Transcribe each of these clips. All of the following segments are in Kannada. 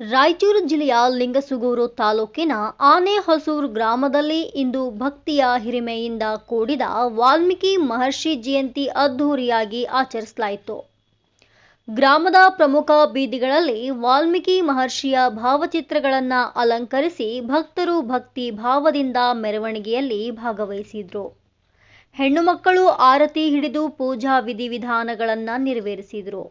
ರಾಯಚೂರು ಜಿಲ್ಲೆಯ ಲಿಂಗಸುಗೂರು ತಾಲೂಕಿನ ಆನೆಹೊಸೂರು ಗ್ರಾಮದಲ್ಲಿ ಇಂದು ಭಕ್ತಿಯ ಹಿರಿಮೆಯಿಂದ ಕೂಡಿದ ವಾಲ್ಮೀಕಿ ಮಹರ್ಷಿ ಜಯಂತಿ ಅದ್ಧೂರಿಯಾಗಿ ಆಚರಿಸಲಾಯಿತು. ಗ್ರಾಮದ ಪ್ರಮುಖ ಬೀದಿಗಳಲ್ಲಿ ವಾಲ್ಮೀಕಿ ಮಹರ್ಷಿಯ ಭಾವಚಿತ್ರಗಳನ್ನು ಅಲಂಕರಿಸಿ ಭಕ್ತರು ಭಕ್ತಿ ಭಾವದಿಂದ ಮೆರವಣಿಗೆಯಲ್ಲಿ ಭಾಗವಹಿಸಿದರು. ಹೆಣ್ಣು ಮಕ್ಕಳು ಆರತಿ ಹಿಡಿದು ಪೂಜಾ ವಿಧಿವಿಧಾನಗಳನ್ನು ನೆರವೇರಿಸಿದರು.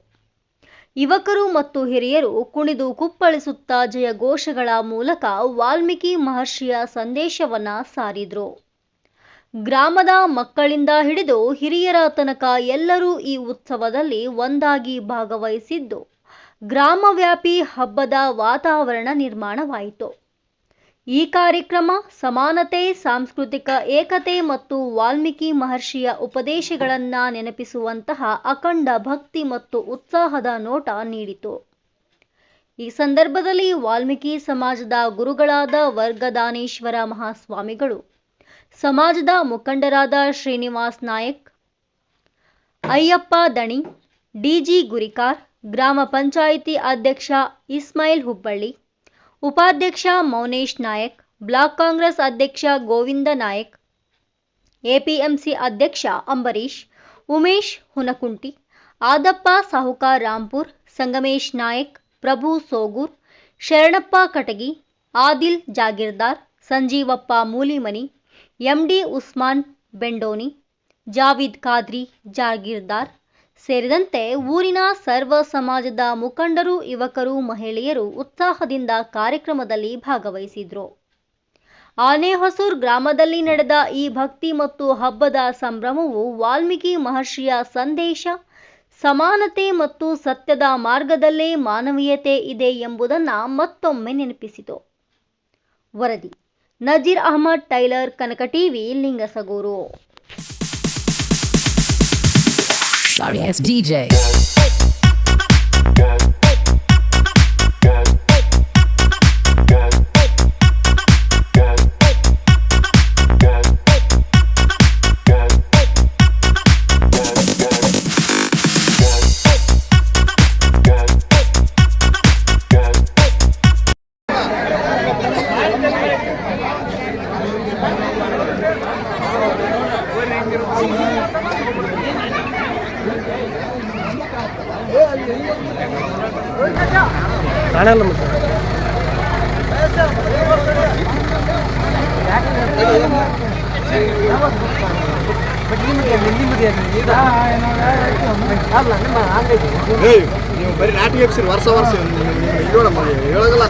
ಯುವಕರು ಮತ್ತು ಹಿರಿಯರು ಕುಣಿದು ಕುಪ್ಪಳಿಸುತ್ತಾ ಜಯಘೋಷಗಳ ಮೂಲಕ ವಾಲ್ಮೀಕಿ ಮಹರ್ಷಿಯ ಸಂದೇಶವನ್ನ ಸಾರಿದ್ರು. ಗ್ರಾಮದ ಮಕ್ಕಳಿಂದ ಹಿಡಿದು ಹಿರಿಯರ ತನಕ ಎಲ್ಲರೂ ಈ ಉತ್ಸವದಲ್ಲಿ ಒಂದಾಗಿ ಭಾಗವಹಿಸಿದ್ದು, ಗ್ರಾಮವ್ಯಾಪಿ ಹಬ್ಬದ ವಾತಾವರಣ ನಿರ್ಮಾಣವಾಯಿತು. ಈ ಕಾರ್ಯಕ್ರಮ ಸಮಾನತೆ, ಸಾಂಸ್ಕೃತಿಕ ಏಕತೆ ಮತ್ತು ವಾಲ್ಮೀಕಿ ಮಹರ್ಷಿಯ ಉಪದೇಶಗಳನ್ನು ನೆನಪಿಸುವಂತಹ ಅಖಂಡ ಭಕ್ತಿ ಮತ್ತು ಉತ್ಸಾಹದ ನೋಟ ನೀಡಿತು. ಈ ಸಂದರ್ಭದಲ್ಲಿ ವಾಲ್ಮೀಕಿ ಸಮಾಜದ ಗುರುಗಳಾದ ವರ್ಗದಾನೇಶ್ವರ ಮಹಾಸ್ವಾಮಿಗಳು, ಸಮಾಜದ ಮುಖಂಡರಾದ ಶ್ರೀನಿವಾಸ್ ನಾಯಕ್, ಅಯ್ಯಪ್ಪ ದಣಿ ಡಿಜಿ ಗುರಿಕಾರ್, ಗ್ರಾಮ ಪಂಚಾಯಿತಿ ಅಧ್ಯಕ್ಷ ಇಸ್ಮಾಯಿಲ್ ಹುಬ್ಬಳ್ಳಿ ಉಪಾಧ್ಯಕ್ಷ ಮೌನೇಶ್ ನಾಯಕ್, ಬ್ಲಾಕ್ ಕಾಂಗ್ರೆಸ್ ಅಧ್ಯಕ್ಷ ಗೋವಿಂದ ನಾಯಕ್, ಎಪಿಎಂಸಿ ಅಧ್ಯಕ್ಷ ಅಂಬರೀಶ್ ಉಮೇಶ್ ಹುನಕುಂಟಿ, ಆದಪ್ಪ ಸಾಹುಕಾರ್ ರಾಂಪುರ್, ಸಂಗಮೇಶ್ ನಾಯಕ್, ಪ್ರಭು ಸೋಗೂರ್, ಶರಣಪ್ಪ ಕಟಗಿ, ಆದಿಲ್ ಜಾಗೀರ್ದಾರ್, ಸಂಜೀವಪ್ಪ ಮೂಲಿಮನಿ, ಎಂಡಿ ಉಸ್ಮಾನ್ ಬೆಂಡೋನಿ, ಜಾವೀದ್ ಖಾದ್ರಿ ಜಾಗೀರ್ದಾರ್ ಸೇರಿದಂತೆ ಊರಿನ ಸರ್ವ ಸಮಾಜದ ಮುಖಂಡರು, ಯುವಕರು, ಮಹಿಳೆಯರು ಉತ್ಸಾಹದಿಂದ ಕಾರ್ಯಕ್ರಮದಲ್ಲಿ ಭಾಗವಹಿಸಿದ್ರು. ಆನೆಹೊಸೂರ್ ಗ್ರಾಮದಲ್ಲಿ ನಡೆದ ಈ ಭಕ್ತಿ ಮತ್ತು ಹಬ್ಬದ ಸಂಭ್ರಮವು ವಾಲ್ಮೀಕಿ ಮಹರ್ಷಿಯ ಸಂದೇಶ, ಸಮಾನತೆ ಮತ್ತು ಸತ್ಯದ ಮಾರ್ಗದಲ್ಲೇ ಮಾನವೀಯತೆ ಇದೆ ಎಂಬುದನ್ನು ಮತ್ತೊಮ್ಮೆ ನೆನಪಿಸಿತು. ವರದಿ Nazir Ahmad, tailor, Kanaka TV, Lingasugur. Sorry ass DJ. ಕಾಣಲ್ಲ ಮತ್ತೆ ನೀವು ಬರೀ ನಾಟಿಗೆ ಎಪ್ಸಿರಿ ವರ್ಷ ವರ್ಷ ಹೇಳಮ್ಮ ಹೇಳೋಗಲ್ಲ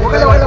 ಹೋಗಲ್ಲ ಒಳ್ಳೆ